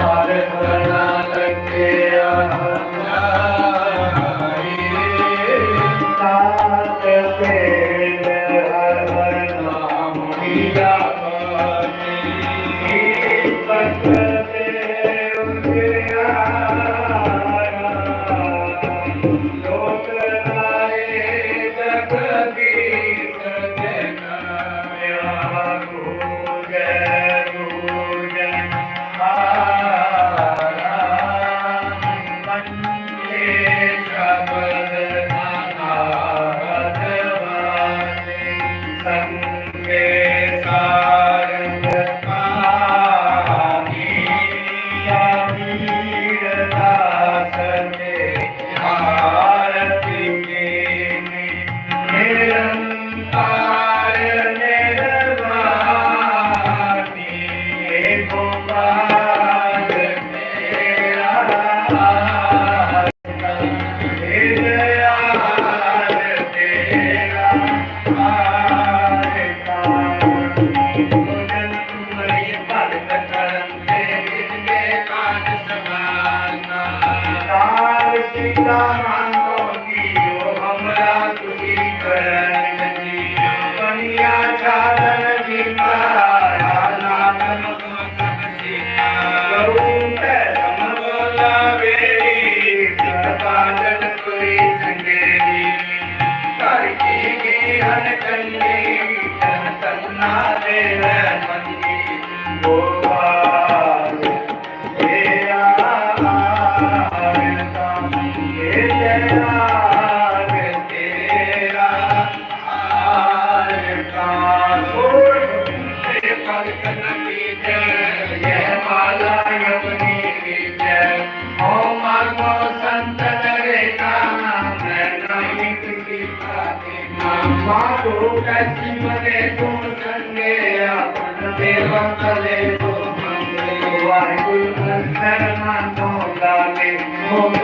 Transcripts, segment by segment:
कर्णाटके ਤੁਹੀ ਕਰਨ ਜੀ ਬਣਿਆ ਚਾਲਨ ਜੀਤਾ ਰਾਣਾ ਤਨ ਕੋ ਸਭ ਸੀਤਾ ਕਰੂੰ ਤੇ ਸਮਵਲਾ ਵੇਰੀ ਪਾਜਨ ਕੁਰੀ ਚੰਗੇਰੀ ਕਰ ਕੀ ਕੀ ਹਨ ਕੰਨੀ ਤਨ ਦੇ ਰਹਿ ਮੰਨੀ ਗੋਪਾਲ ਇਹ ਆ ਆ ਇਹ ਜੈ Oh,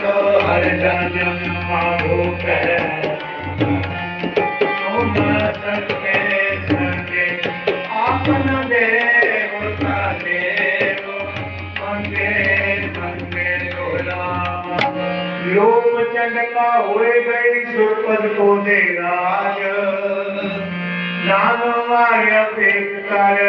को हर जन्म मांगो कह सके सके आपन देवता देव मंगे मंगे लोला लोम चंड का होए गई सुरपद को दे राज नाम माया पेट कर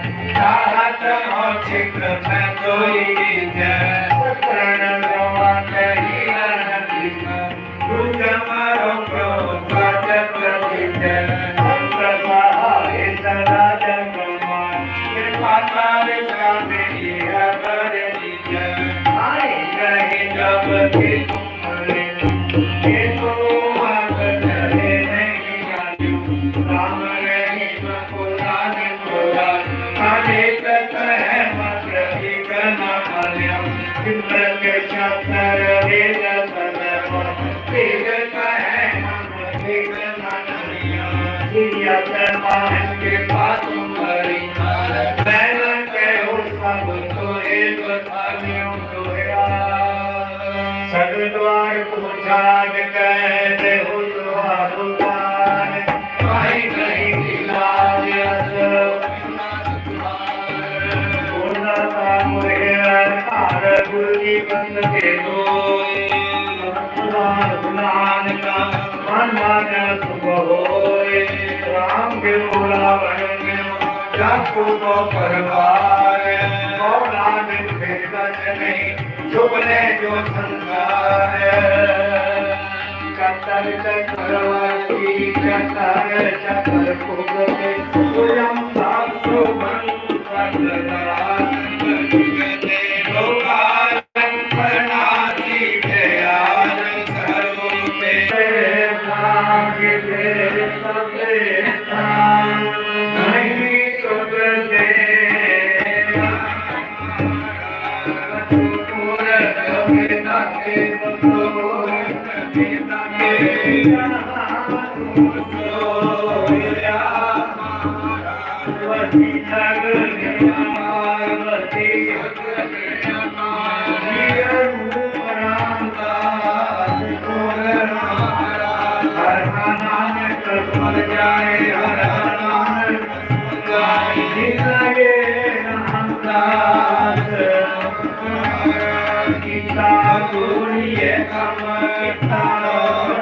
Thank you. ਸਗਲ ਦਵਾਰ ਪੁੱਛਾ ਜਗੈ ਤੇ ਹੁ ਸੁਹਾਰੂ मन के रोए गुलान का मन मान तुम होए राम के बोला बहन जाको तो परवार मौलान फिर नहीं चुपने जो संसार कतर चक्रवर की कतर चक्र कुल के स्वयं साक्षु बन सकता kita kuliah kamu kita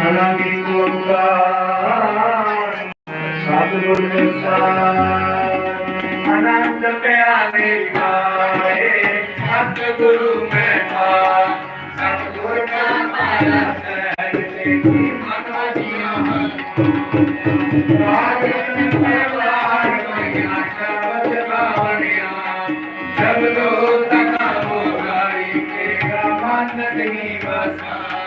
ਅਨੰਤ ਓੰਕਾਰ ਸਤਿਗੁਰ ਨਿਰਸਾਰ ਅਨੰਤ ਪਿਆਰੇ ਆਏ ਸਤਿਗੁਰੂ ਮੈਂ ਆ ਸਤਿਗੁਰ ਦਾ ਮਾਲਾ ਸਹਿਜ ਤੇ ਮਨ ਦੀਆਂ ਮਨ ਰਾਜਨ ਪਰਵਾਰ ਕੋਈ ਆਸ਼ਾ ਬਚਾਵਣਿਆ ਸਭ ਲੋਕ ਤਕਾ ਹੋ ਗਾਈ ਕੇ ਮਨ ਨਹੀਂ ਵਸਾ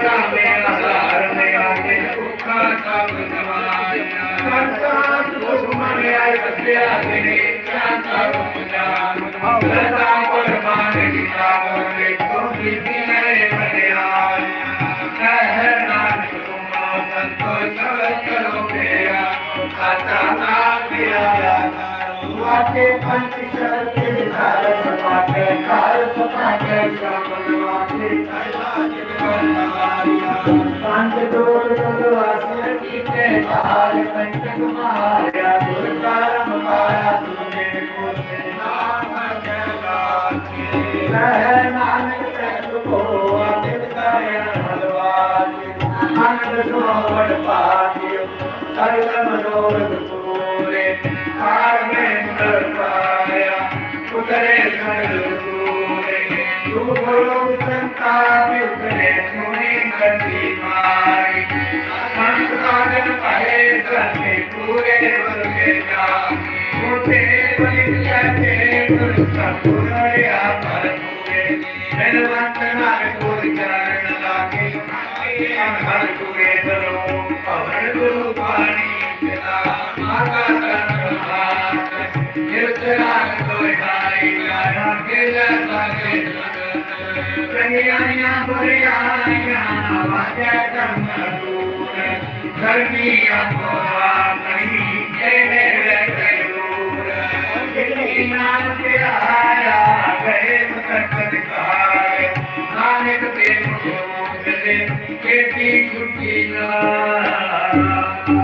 کامن सुपाके पंच करके धार सुपाके खार सुपाके श्यामलवाके कैलाश बनवारिया कांत डोल बलवासन की ते धार कंट कुमारया दुर्कारम पाया तूने को से नाम जगाके कह नानक तक को अमित करया हलवाके आनंद सुमोहन पाके सर्व मनोरथ को संसार में सरकाया उतरे सूर्य तू बोलो संताप उतरे सोने गति मारे संसाधन पहे सने पूरे बलके जा उठे बलिया के पुरुषा पूरे आपर पूरे मेरे वंदना में पूरी चरण लागे हर पूरे चलो ترا کوئی پای نہ ہکلنے لگے لگن جنیانیاں پوری آ گیا واہ کیا دم دور خرگیان پوری نہیں جے میرے لگ دور او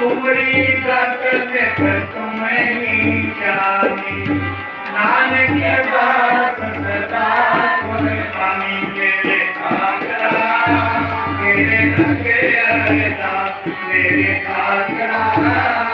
कुमरी तक तक तुम्हें जानी नानक बात सदा कोई पानी तेरे आगरा तेरे लगे अरे तेरे आगरा